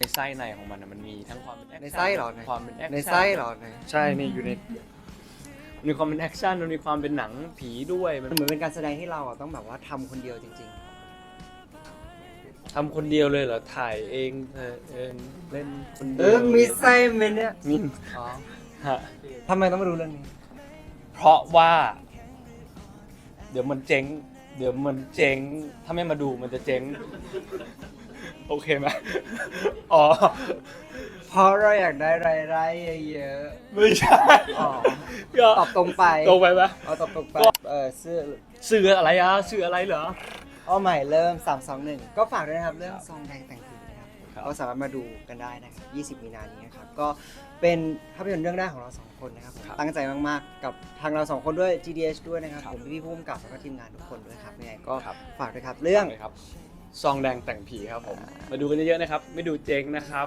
ในไส้ในของมันอะมันมีทั้งความเป็นแอคชั่ในไส้เหรอความเป็นแอคชั่ในไส้เหรอในใช่นี่อยู่ในมีความเป็นแอคชั่นมันมีความเป็นหนังผีด้วยมันมันเหมือนเป็นการแสดงที่เราอะต้องแบบว่าทำคนเดียวจริง ทำคนเดียวเลยเหรอถ่ายเองเออเองเล่นคนๆเดีเออมีไส้ไหมเนี่ยมีอ๋อฮะทำไมต้องมาดูเรื่องนี้ เพราะว่า เดี๋ยวมันเจ๊ง เดี๋ยวมันเจ๊งถ้าไม่มาดูมันจะเจ๊ง โอเคไหมอ๋อ เพราะเราอยากได้รายได้เยอะ ไม่ใช่ๆอ๋อ ก็ตอบตรงไปตรงไปไหมเอาตอบตรงไปเออซื้อสื่ออะไรอะสื่ออะไรเหรอ เอาใหม่เริ่ม 3 2 1 ก็ฝากด้วยนะครับ เรื่องซองแดงแต่งผีนะครับครับ ก็สามารถมาดูกันได้นะครับ20 มีนานี้นะครับ ก็เป็นภาพยนตร์เรื่องแรกของเราสองคนนะครับผมตั้งใจมากๆ กับทางเราสองคนด้วย GDH ด้วยนะครับผมพี่ๆผู้กำกับแล้วก็ทีมงานทุกคนด้วยครับยังไงก็ครับฝากด้วยครับเรื่องเลยครับ ซองแดงแต่งผีครับผม มาดูกันเยอะๆนะครับ ไม่ดูเจ๊งนะครับ